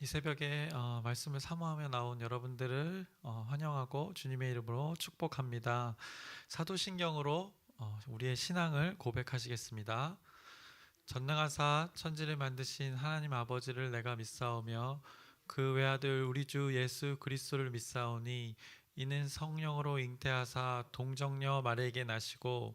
이 새벽에 어, 말씀을 사모하며 나온 여러분들을 어, 환영하고 주님의 이름으로 축복합니다. 사도신경으로 어, 우리의 신앙을 고백하시겠습니다. 전능하사 천지를 만드신 하나님 아버지를 내가 믿사오며 그 외아들 우리 주 예수 그리스도를 믿사오니 이는 성령으로 잉태하사 동정녀 마리에게 나시고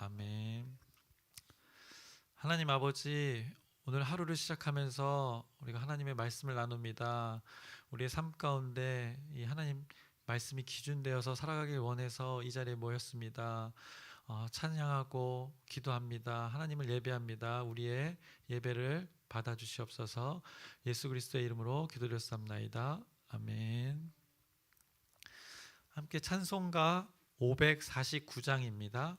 아멘. 하나님 아버지 오늘 하루를 시작하면서 우리가 하나님의 말씀을 나눕니다. 우리의 삶 가운데 이 하나님 말씀이 기준되어서 살아가길 원해서 이 자리에 모였습니다. 어, 찬양하고 기도합니다. 하나님을 예배합니다. 우리의 예배를 받아 주시옵소서. 예수 그리스도의 이름으로 기도드렸습나이다. 아멘. 함께 찬송가 549장입니다.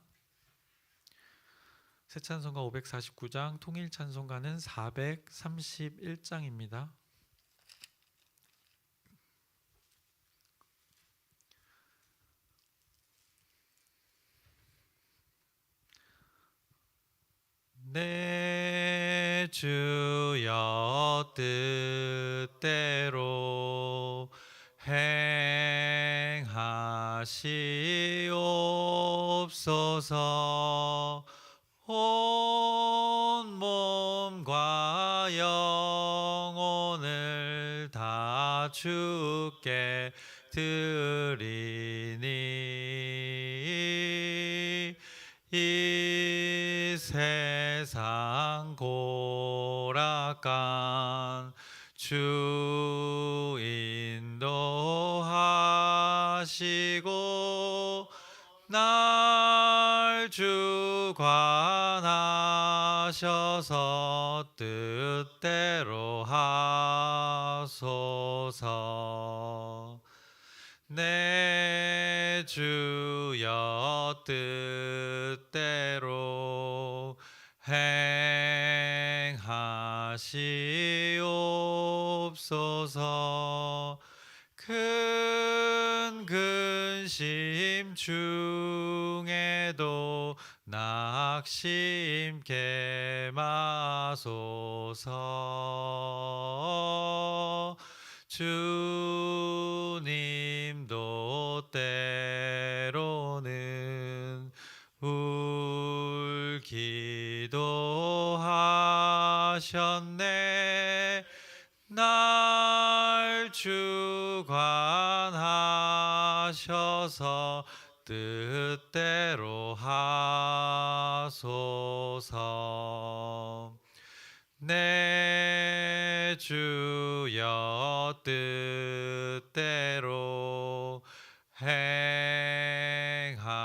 새 찬송가 549장, 통일 찬송가는 431장입니다. 내 주여 뜻대로 행하시옵소서 온 몸과 영혼을 다 주께 드리니 이 세상 고락간 주 인도하시고 날 주관 하셔서 뜻대로 하소서. 내 주여 뜻대로 행하시옵소서. 큰 근심 중에도 낙심케 마소서. 주님도 때로는 울기도 하셨네. 날 주관하셔서 뜻대로 하소서 내 주여 뜻대로 행하시옵소서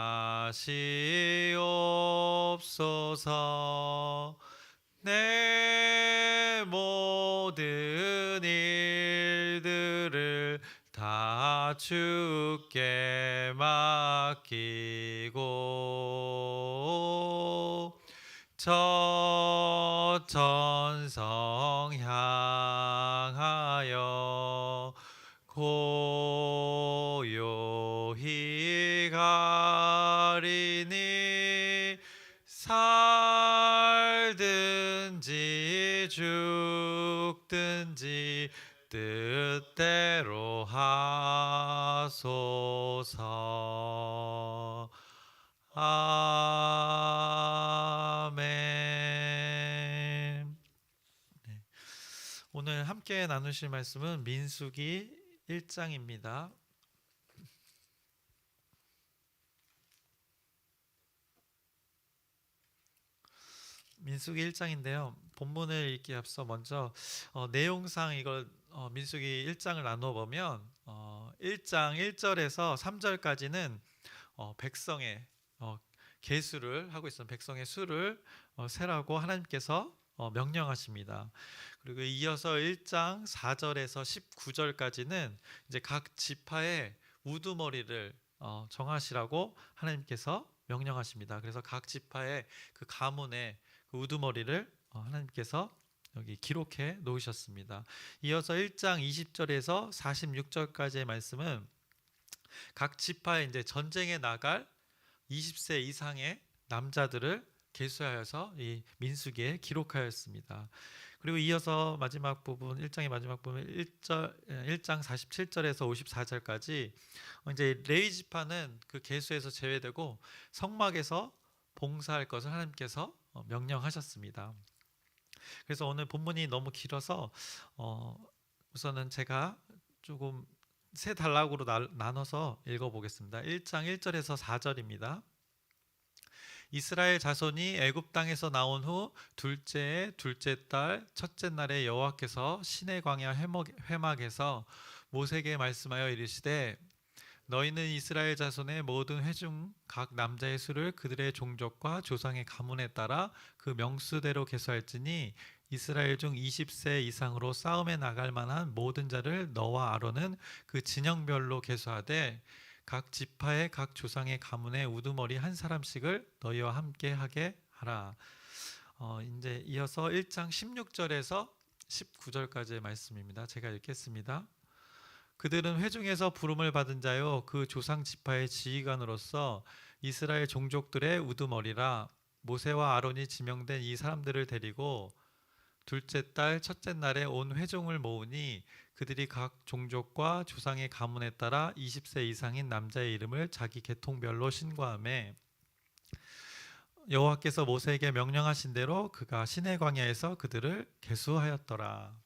주께 맡기고 저 천성 향 뜻대로 하소서 아멘. 네. 오늘 함께 나누실 말씀은 민수기 1장입니다. 민수기 1장인데요. 본문을 읽기 앞서 먼저 어, 내용상 이걸 어, 민수기 1장을 나누어 보면 어, 1장 1절에서 3절까지는 어, 백성의 어, 계수를 하고 있어요. 백성의 수를 어, 세라고 하나님께서 어, 명령하십니다. 그리고 이어서 1장 4절에서 19절까지는 이제 각 지파의 우두머리를 어, 정하시라고 하나님께서 명령하십니다. 그래서 각 지파의 그 가문의 그 우두머리를 어, 하나님께서 여기 기록해 놓으셨습니다. 이어서 1장 20절에서 46절까지의 말씀은 각 지파에 이제 전쟁에 나갈 20세 이상의 남자들을 계수하여서 이 민수기에 기록하였습니다. 그리고 이어서 마지막 부분 1장의 마지막 부분 1절 1장 47절에서 54절까지 이제 레위 지파는 그 계수에서 제외되고 성막에서 봉사할 것을 하나님께서 어, 명령하셨습니다. 그래서 오늘 본문이 너무 길어서 어, 우선은 제가 조금 세 단락으로 나, 나눠서 읽어보겠습니다. 1장 1절에서 4절입니다. 이스라엘 자손이 애굽 땅에서 나온 후 둘째 둘째 달 첫째 날에 여호와께서 시내 광야 회막, 회막에서 모세에게 말씀하여 이르시되 너희는 이스라엘 자손의 모든 회중 각 남자의 수를 그들의 종족과 조상의 가문에 따라 그 명수대로 계수할지니 이스라엘 중 20세 이상으로 싸움에 나갈 만한 모든 자를 너와 아론은 그 진영별로 계수하되 각 지파의 각 조상의 가문의 우두머리 한 사람씩을 너희와 함께 하게 하라. 어, 이제 이어서 1장 16절에서 19절까지의 말씀입니다. 제가 읽겠습니다. 그들은 회중에서 부름을 받은 자요 그 조상 지파의 지휘관으로서 이스라엘 종족들의 우두머리라 모세와 아론이 지명된 이 사람들을 데리고 둘째 달 첫째 날에 온 회중을 모으니 그들이 각 종족과 조상의 가문에 따라 20세 이상인 남자의 이름을 자기 계통별로 신고함에 여호와께서 모세에게 명령하신 대로 그가 시내 광야에서 그들을 계수하였더라.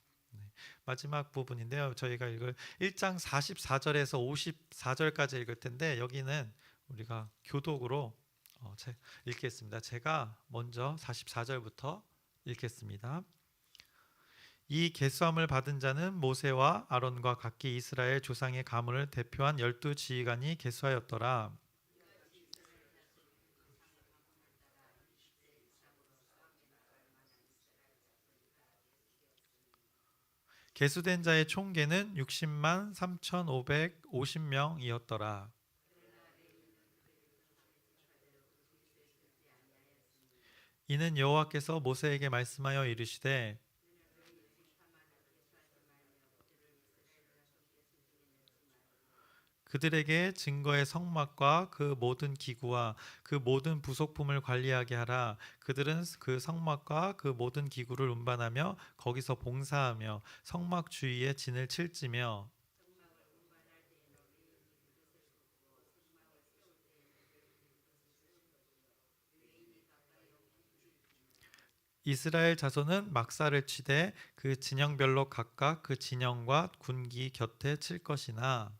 네, 마지막 부분인데요. 저희가 읽을 1장 44절에서 54절까지 읽을 텐데 여기는 우리가 교독으로 어, 읽겠습니다. 제가 먼저 44절부터 읽겠습니다. 이 계수함을 받은 자는 모세와 아론과 각기 이스라엘 조상의 가문을 대표한 열두 지휘관이 계수하였더라. 계수된 자의 총계는 60만 3,550명이었더라. 이는 여호와께서 모세에게 말씀하여 이르시되 그들에게 증거의 성막과 그 모든 기구와 그 모든 부속품을 관리하게 하라. 그들은 그 성막과 그 모든 기구를 운반하며 거기서 봉사하며 성막 주위에 진을 칠지며 이스라엘 자손은 막사를 치되 그 진영별로 각각 그 진영과 군기 곁에 칠 것이나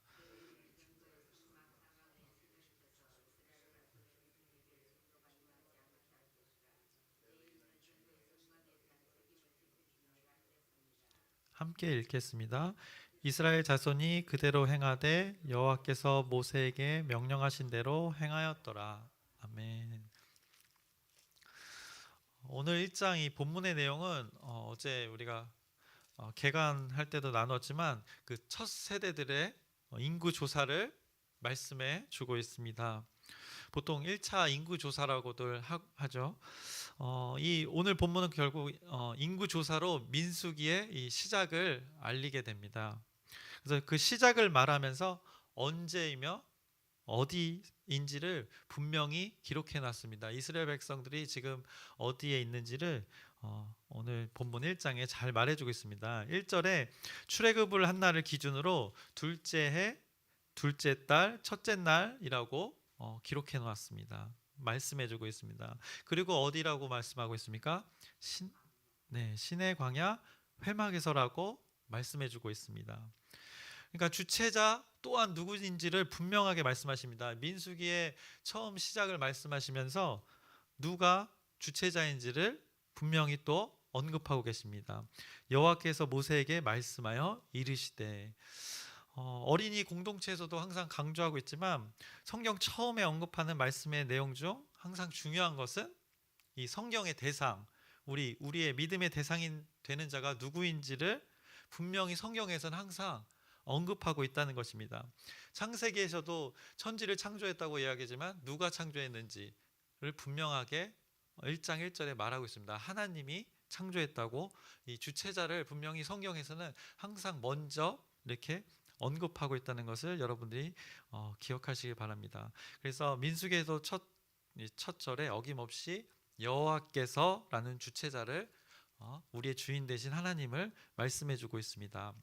함께 읽겠습니다. 이스라엘 자손이 그대로 행하되 여호와께서 모세에게 명령하신 대로 행하였더라. 아멘. 오늘 1장 이 본문의 내용은 어, 제 우리가 어, 개관할 때도 나눴지만 그 첫 세대들의 어, 인구 조사를 말씀해 주고 있습니다. 보통 1차 인구 조사라고들 하 죠. 어, 이 오늘 본문은 결국 어, 인구 조사로 민수기의 이 시작을 알리게 됩니다. 그래서 그 시작을 말하면서 언제이며 어디인지를 분명히 기록해 놨습니다. 이스라엘 백성들이 지금 어디에 있는지를 어, 오늘 본문 1장에 잘 말해주고 있습니다. 1절에 출애굽을 한 날을 기준으로 둘째 해, 둘째 달, 첫째 날이라고 어, 기록해 놓았습니다. 말씀해주고 있습니다. 그리고 어디라고 말씀하고 있습니까? 신, 네, 신의 광야 회막에서라고 말씀해주고 있습니다. 그러니까 주체자 또한 누구인지를 분명하게 말씀하십니다. 민수기의 처음 시작을 말씀하시면서 누가 주체자인지를 분명히 또 언급하고 계십니다. 여호와께서 모세에게 말씀하여 이르시되 어, 어린이 공동체에서도 항상 강조하고 있지만 성경 처음에 언급하는 말씀의 내용 중 항상 중요한 것은 이 성경의 대상, 우리 우리의 믿음의 대상인 되는 자가 누구인지를 분명히 성경에서는 항상 언급하고 있다는 것입니다. 창세기에서도 천지를 창조했다고 이야기하지만 누가 창조했는지를 분명하게 1장 1절에 말하고 있습니다. 하나님이 창조했다고 이 주체자를 분명히 성경에서는 항상 먼저 이렇게 언급하고 있다는 것을 여러분들이 어, 기억하시기 바랍니다. 그래서 민수기에도 첫, 이첫 절에 어김없이 여호와께서라는 주체자를 어, 우리의 주인 되신 하나님을 말씀해주고 있습니다.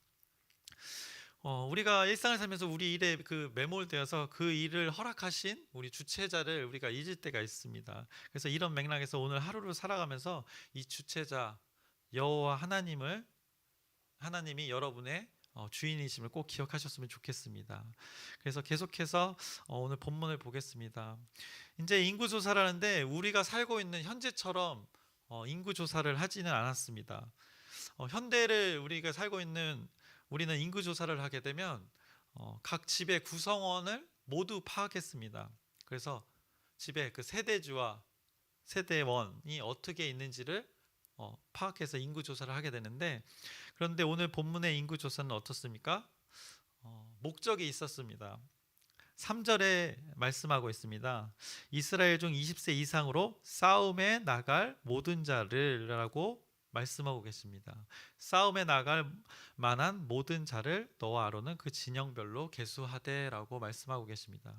어, 우리가 일상을 살면서 우리 일에 그 매몰되어서 그 일을 허락하신 우리 주체자를 우리가 잊을 때가 있습니다. 그래서 이런 맥락에서 오늘 하루를 살아가면서 이 주체자 여호와 하나님을 하나님이 여러분의 어, 주인이심을 꼭 기억하셨으면 좋겠습니다. 그래서 계속해서 어, 오늘 본문을 보겠습니다. 이제 인구 조사를 하는데 우리가 살고 있는 현재처럼 어, 인구 조사를 하지는 않았습니다. 어, 현대를 우리가 살고 있는 우리는 인구 조사를 하게 되면 어, 각 집의 구성원을 모두 파악했습니다. 그래서 집의 그 세대주와 세대원이 어떻게 있는지를 어, 파악해서 인구 조사를 하게 되는데 그런데 오늘 본문의 인구 조사는 어떻습니까? 어, 목적이 있었습니다. 3절에 말씀하고 있습니다. 이스라엘 중 20세 이상으로 싸움에 나갈 모든 자를라고 말씀하고 계십니다. 싸움에 나갈 만한 모든 자를 너와 아론은 그 진영별로 계수하되라고 말씀하고 계십니다.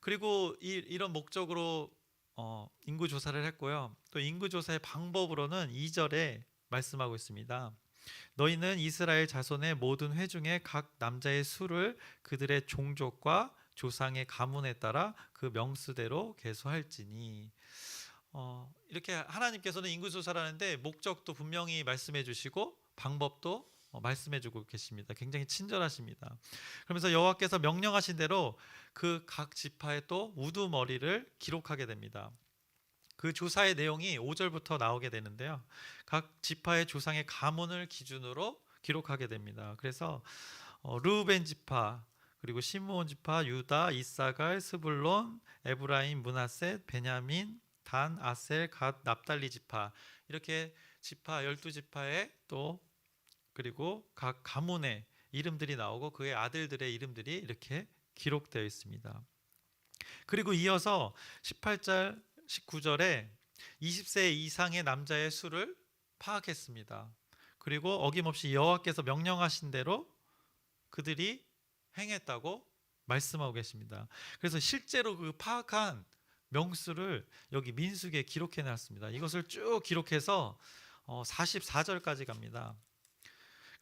그리고 이, 이런 목적으로 어, 인구 조사를 했고요. 또 인구 조사의 방법으로는 2절에 말씀하고 있습니다. 너희는 이스라엘 자손의 모든 회중의 각 남자의 수를 그들의 종족과 조상의 가문에 따라 그 명수대로 계수할지니 어, 이렇게 하나님께서는 인구 조사를 하는데 목적도 분명히 말씀해 주시고 방법도 어, 말씀해 주고 계십니다. 굉장히 친절하십니다. 그러면서 여호와께서 명령하신 대로 그 각 지파의 또 우두머리를 기록하게 됩니다. 그 조사의 내용이 5절부터 나오게 되는데요. 각 지파의 조상의 가문을 기준으로 기록하게 됩니다. 그래서 어, 르우벤 지파 그리고 시므온 지파, 유다, 이사갈, 스불론, 에브라임, 문하셋, 베냐민, 단, 아셀, 갓, 납달리 지파 이렇게 지파 12지파에 또 그리고 각 가문의 이름들이 나오고 그의 아들들의 이름들이 이렇게 기록되어 있습니다. 그리고 이어서 18절 19절에 20세 이상의 남자의 수를 파악했습니다. 그리고 어김없이 여호와께서 명령하신 대로 그들이 행했다고 말씀하고 계십니다. 그래서 실제로 그 파악한 명수를 여기 민수기에 기록해 놨습니다. 이것을 쭉 기록해서 어, 44절까지 갑니다.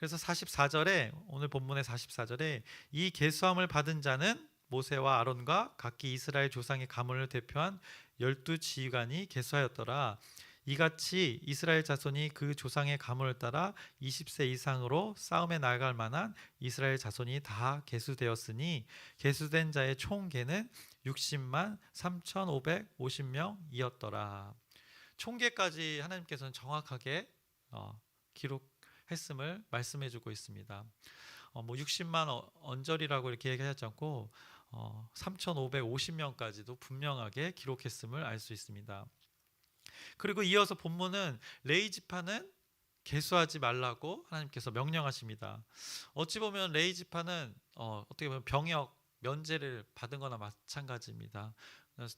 그래서 44절에 오늘 본문의 44절에 이 계수함을 받은 자는 모세와 아론과 각기 이스라엘 조상의 가문을 대표한 열두 지휘관이 계수하였더라. 이같이 이스라엘 자손이 그 조상의 가문을 따라 20세 이상으로 싸움에 나갈 만한 이스라엘 자손이 다 계수되었으니 계수된 자의 총 계는 60만 3,550명이었더라. 총계까지 하나님께서는 정확하게 어, 기록 했음을 말씀해주고 있습니다. 어, 뭐 60만 어, 언저리라고 이렇게 얘기하지 않고 어, 3,550명까지도 분명하게 기록했음을 알 수 있습니다. 그리고 이어서 본문은 레이 지파는 개수하지 말라고 하나님께서 명령하십니다. 어찌 보면 레이 지파는 어, 어떻게 보면 병역 면제를 받은 거나 마찬가지입니다.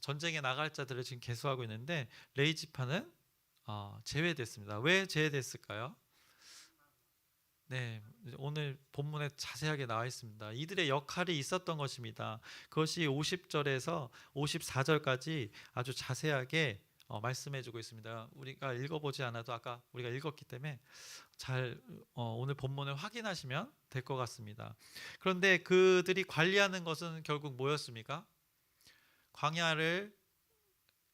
전쟁에 나갈 자들을 지금 개수하고 있는데 레이 지파는 어, 제외됐습니다. 왜 제외됐을까요? 네, 오늘 본문에 자세하게 나와 있습니다. 이들의 역할이 있었던 것입니다. 그것이 50절에서 54절까지 아주 자세하게 어, 말씀해주고 있습니다. 우리가 읽어보지 않아도 아까 우리가 읽었기 때문에 잘 어, 오늘 본문을 확인하시면 될 것 같습니다. 그런데 그들이 관리하는 것은 결국 뭐였습니까? 광야를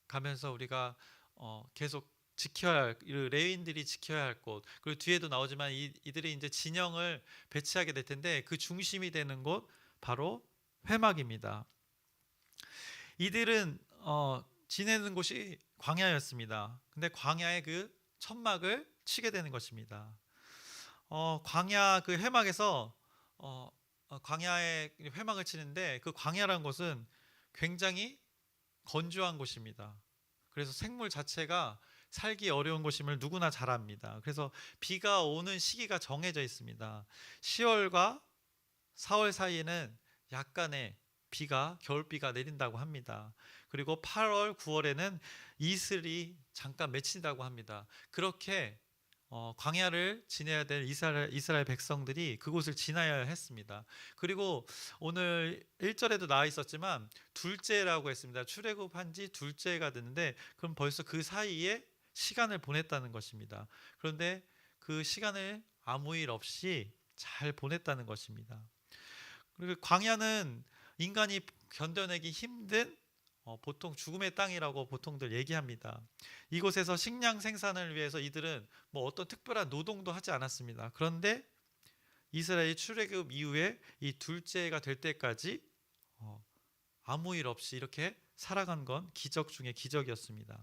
가면서 우리가 어, 계속 지켜야 할 레위인들이 지켜야 할 곳. 그리고 뒤에도 나오지만 이, 이들이 이제 진영을 배치하게 될 텐데 그 중심이 되는 곳 바로 회막입니다. 이들은 어, 지내는 곳이 광야였습니다. 근데 광야의 그 천막을 치게 되는 것입니다. 어, 광야 그 회막에서 어, 어, 광야의 회막을 치는데 그 광야라는 곳은 굉장히 건조한 곳입니다. 그래서 생물 자체가 살기 어려운 곳임을 누구나 잘 압니다. 그래서 비가 오는 시기가 정해져 있습니다. 10월과 4월 사이에는 약간의 비가 겨울비가 내린다고 합니다. 그리고 8월, 9월에는 이슬이 잠깐 맺힌다고 합니다. 그렇게 어, 광야를 지내야 될 이스라엘, 이스라엘 백성들이 그곳을 지나야 했습니다. 그리고 오늘 1절에도 나와 있었지만 둘째라고 했습니다. 출애굽한 지 둘째가 됐는데 그럼 벌써 그 사이에 시간을 보냈다는 것입니다. 그런데 그 시간을 아무 일 없이 잘 보냈다는 것입니다. 그리고 광야는 인간이 견뎌내기 힘든 어, 보통 죽음의 땅이라고 보통들 얘기합니다. 이곳에서 식량 생산을 위해서 이들은 뭐 어떤 특별한 노동도 하지 않았습니다. 그런데 이스라엘 출애굽 이후에 이 둘째가 될 때까지 어, 아무 일 없이 이렇게 살아간 건 기적 중에 기적이었습니다.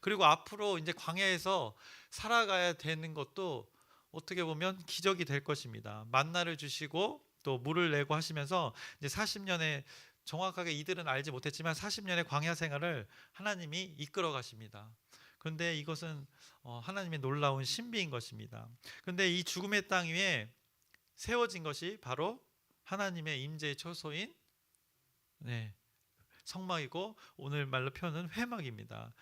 그리고 앞으로 이제 광야에서 살아가야 되는 것도 어떻게 보면 기적이 될 것입니다. 만나를 주시고 또 물을 내고 하시면서 이제 40년의 정확하게 이들은 알지 못했지만 40년의 광야 생활을 하나님이 이끌어 가십니다. 그런데 이것은 어, 하나님의 놀라운 신비인 것입니다. 그런데 이 죽음의 땅 위에 세워진 것이 바로 하나님의 임재의 초소인 네, 성막이고 오늘 말로 표현은 회막입니다.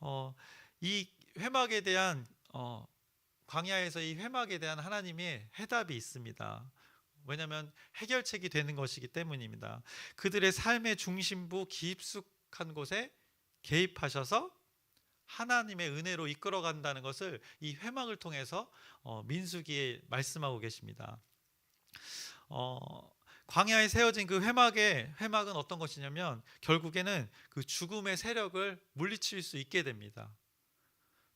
어, 이 회막에 대한 어, 광야에서 이 회막에 대한 하나님의 해답이 있습니다. 왜냐하면 해결책이 되는 것이기 때문입니다. 그들의 삶의 중심부 깊숙한 곳에 개입하셔서 하나님의 은혜로 이끌어 간다는 것을 이 회막을 통해서 어, 민수기에 말씀하고 계십니다. 어, 광야에 세워진 그 회막의 회막은 어떤 것이냐면 결국에는 그 죽음의 세력을 물리칠 수 있게 됩니다.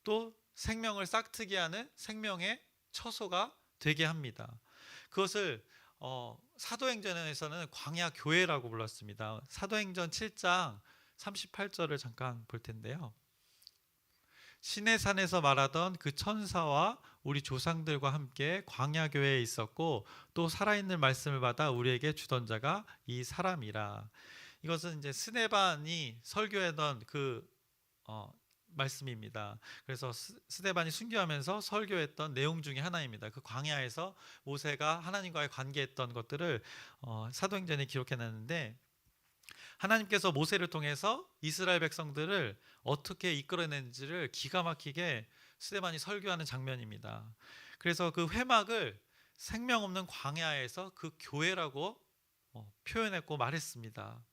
또 생명을 싹트게 하는 생명의 처소가 되게 합니다. 그것을 어, 사도행전에서는 광야 교회라고 불렀습니다. 사도행전 7장 38절을 잠깐 볼 텐데요. 신의 산에서 말하던 그 천사와 우리 조상들과 함께 광야 교회에 있었고 또 살아있는 말씀을 받아 우리에게 주던 자가 이 사람이라. 이것은 이제 스네반이 설교하던 그 어, 말씀입니다. 그래서 스- 스데반이 순교하면서 설교했던 내용 중에 하나입니다. 그 광야에서 모세가 하나님과의 관계했던 것들을 어, 사도행전에 기록해놨는데 하나님께서 모세를 통해서 이스라엘 백성들을 어떻게 이끌어내는지를 기가 막히게 스데반이 설교하는 장면입니다. 그래서 그 회막을 생명 없는 광야에서 그 교회라고 어, 표현했고 말했습니다.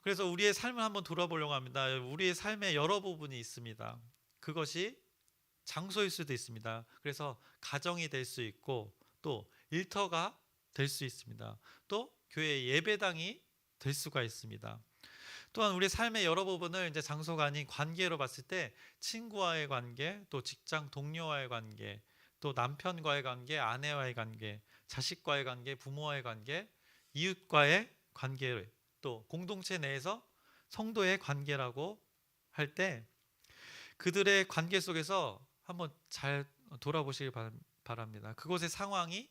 그래서 우리의 삶을 한번 돌아보려고 합니다. 우리의 삶의 여러 부분이 있습니다. 그것이 장소일 수도 있습니다. 그래서 가정이 될 수 있고 또 일터가 될 수 있습니다. 또 교회 예배당이 될 수가 있습니다. 또한 우리 삶의 여러 부분을 이제 장소가 아닌 관계로 봤을 때 친구와의 관계, 또 직장 동료와의 관계, 또 남편과의 관계, 아내와의 관계, 자식과의 관계, 부모와의 관계, 이웃과의 관계, 또 공동체 내에서 성도의 관계라고 할 때 그들의 관계 속에서 한번 잘 돌아보시길 바- 바랍니다. 그곳의 상황이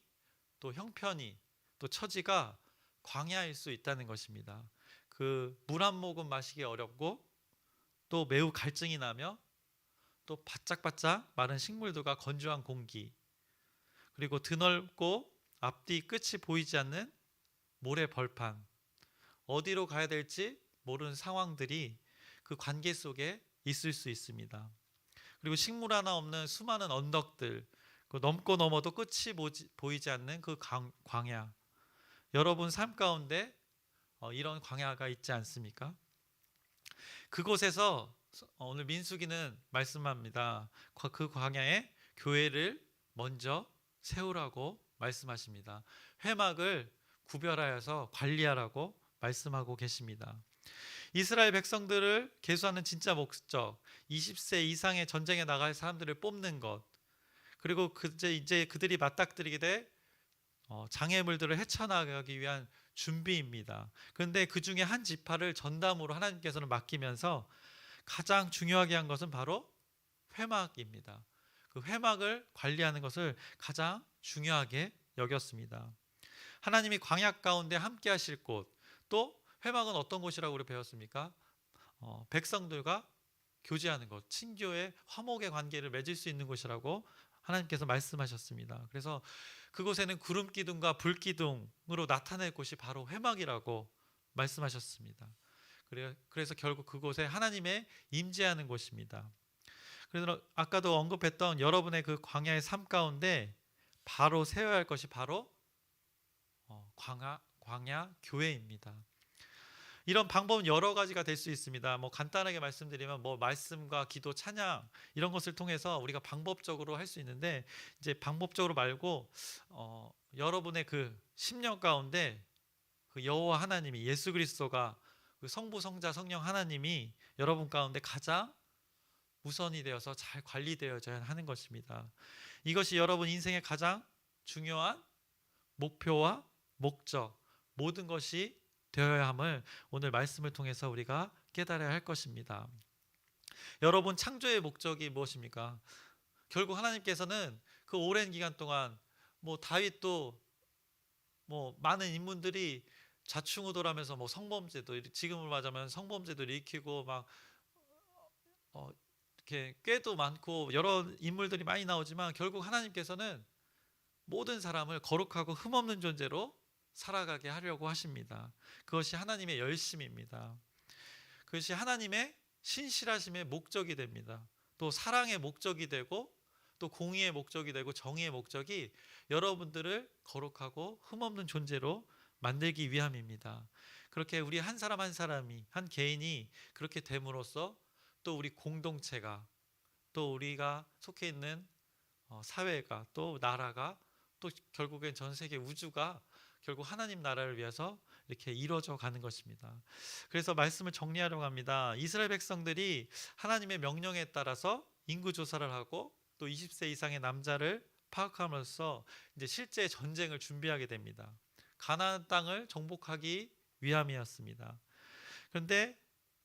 또 형편이 또 처지가 광야일 수 있다는 것입니다. 그 물 한 모금 마시기 어렵고 또 매우 갈증이 나며 또 바짝바짝 마른 식물들과 건조한 공기 그리고 드넓고 앞뒤 끝이 보이지 않는 모래 벌판 어디로 가야 될지 모르는 상황들이 그 관계 속에 있을 수 있습니다. 그리고 식물 하나 없는 수많은 언덕들, 그 넘고 넘어도 끝이 보이지 않는 그 광, 광야. 여러분 삶 가운데 어, 이런 광야가 있지 않습니까? 그곳에서 어, 오늘 민수기는 말씀합니다. 과- 그 광야에 교회를 먼저 세우라고 말씀하십니다. 회막을 구별하여서 관리하라고 말씀하고 계십니다. 이스라엘 백성들을 계수하는 진짜 목적, 20세 이상의 전쟁에 나갈 사람들을 뽑는 것, 그리고 그제 이제 그들이 맞닥뜨리게 돼 어, 장애물들을 헤쳐나가기 위한 준비입니다. 그런데 그 중에 한 지파를 전담으로 하나님께서는 맡기면서 가장 중요하게 한 것은 바로 회막입니다. 그 회막을 관리하는 것을 가장 중요하게 여겼습니다. 하나님이 광야 가운데 함께 하실 곳, 또 회막은 어떤 곳이라고 우리 배웠습니까? 어, 백성들과 교제하는 것, 친교의 화목의 관계를 맺을 수 있는 곳이라고 하나님께서 말씀하셨습니다. 그래서 그곳에는 구름 기둥과 불 기둥으로 나타낼 곳이 바로 회막이라고 말씀하셨습니다. 그래- 그래서 결국 그곳에 하나님의 임재하는 곳입니다. 그래서 아까도 언급했던 여러분의 그 광야의 삶 가운데 바로 세워야 할 것이 바로 어, 광야 광야 교회입니다. 이런 방법은 여러 가지가 될 수 있습니다. 뭐 간단하게 말씀드리면 뭐 말씀과 기도, 찬양 이런 것을 통해서 우리가 방법적으로 할 수 있는데 이제 방법적으로 말고 어, 여러분의 그 심령 가운데 그 여호와 하나님이 예수 그리스도가 그 성부, 성자, 성령 하나님이 여러분 가운데 가장 우선이 되어서 잘 관리되어져야 하는 것입니다. 이것이 여러분 인생의 가장 중요한 목표와 목적 모든 것이 되어야 함을 오늘 말씀을 통해서 우리가 깨달아야 할 것입니다. 여러분 창조의 목적이 무엇입니까? 결국 하나님께서는 그 오랜 기간 동안 뭐 다윗도 뭐 많은 인문들이 좌충우돌하면서 뭐 성범죄도 일- 지금을 말하자면 성범죄도 일으키고 막 어, 이렇게 꾀도 많고 여러 인물들이 많이 나오지만 결국 하나님께서는 모든 사람을 거룩하고 흠없는 존재로 살아가게 하려고 하십니다. 그것이 하나님의 열심입니다. 그것이 하나님의 신실하심의 목적이 됩니다. 또 사랑의 목적이 되고 또 공의의 목적이 되고 정의의 목적이 여러분들을 거룩하고 흠없는 존재로 만들기 위함입니다. 그렇게 우리 한 사람 한 사람이 한 개인이 그렇게 됨으로써 또 우리 공동체가 또 우리가 속해 있는 어, 사회가 또 나라가 또 결국엔 전 세계 우주가 결국 하나님 나라를 위해서 이렇게 이루어져 가는 것입니다. 그래서 말씀을 정리하려고 합니다. 이스라엘 백성들이 하나님의 명령에 따라서 인구 조사를 하고 또 20세 이상의 남자를 파악함으로써 이제 실제 전쟁을 준비하게 됩니다. 가나안 땅을 정복하기 위함이었습니다. 그런데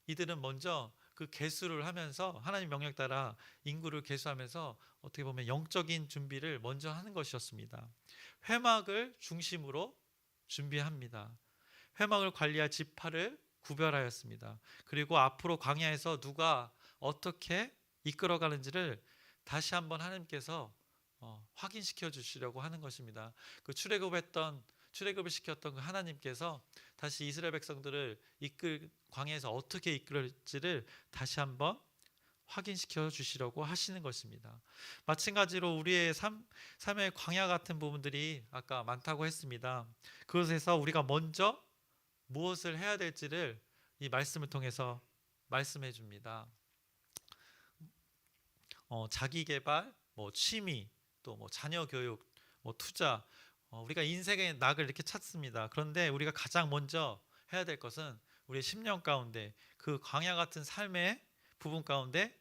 이들은 먼저 그 개수를 하면서 하나님 명령 따라 인구를 개수하면서 어떻게 보면 영적인 준비를 먼저 하는 것이었습니다. 회막을 중심으로 준비합니다. 회막을 관리할 지파를 구별하였습니다. 그리고 앞으로 광야에서 누가 어떻게 이끌어가는지를 다시 한번 하나님께서 어, 확인시켜 주시려고 하는 것입니다. 그 출애굽했던 출애굽을 시켰던 그 하나님께서 다시 이스라엘 백성들을 이끌 광야에서 어떻게 이끌지를 다시 한번 확인시켜 주시려고 하시는 것입니다. 마찬가지로 우리의 삶, 삶의 광야 같은 부분들이 아까 많다고 했습니다. 그것에서 우리가 먼저 무엇을 해야 될지를 이 말씀을 통해서 말씀해 줍니다. 어, 자기 개발, 뭐 취미, 또 뭐 자녀 교육, 뭐 투자, 어, 우리가 인생의 낙을 이렇게 찾습니다. 그런데 우리가 가장 먼저 해야 될 것은 우리의 심령 가운데 그 광야 같은 삶의 부분 가운데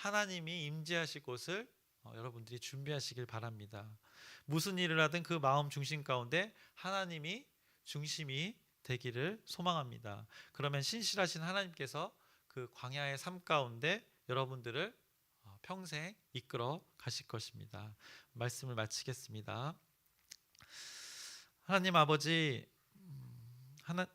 하나님이 임재하실 곳을 어, 여러분들이 준비하시길 바랍니다. 무슨 일을 하든 그 마음 중심 가운데 하나님이 중심이 되기를 소망합니다. 그러면 신실하신 하나님께서 그 광야의 삶 가운데 여러분들을 어, 평생 이끌어 가실 것입니다. 말씀을 마치겠습니다. 하나님 아버지 음, 하나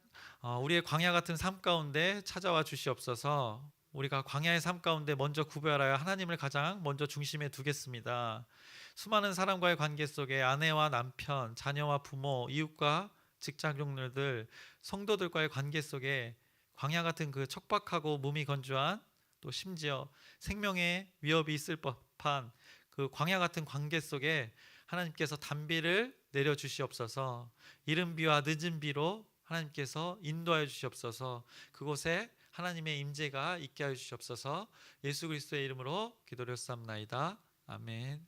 어, 우리의 광야 같은 삶 가운데 찾아와 주시옵소서. 우리가 광야의 삶 가운데 먼저 구별하여 하나님을 가장 먼저 중심에 두겠습니다. 수많은 사람과의 관계 속에 아내와 남편, 자녀와 부모, 이웃과 직장 동료들, 성도들과의 관계 속에 광야 같은 그 척박하고 몸이 건조한 또 심지어 생명의 위협이 있을 법한 그 광야 같은 관계 속에 하나님께서 단비를 내려 주시옵소서. 이른 비와 늦은 비로 하나님께서 인도하여 주시옵소서. 그곳에 하나님의 임재가 있게 하여 주시옵소서. 예수 그리스도의 이름으로 기도드렸사옵나이다. 아멘.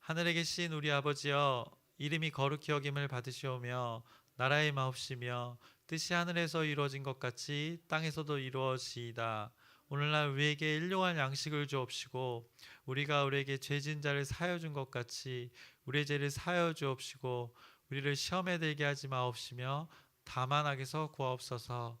하늘에 계신 우리 아버지여 이름이 거룩히 여김을 받으시오며 나라의 마옵시며 뜻이 하늘에서 이루어진 것 같이 땅에서도 이루어지이다. 오늘날 우리에게 일용할 양식을 주옵시고 우리가 우리에게 죄진 자를 사여 준 것 같이 우리의 죄를 사여 주옵시고 우리를 시험에 들게 하지 마옵시며 다만 악에서 구하옵소서.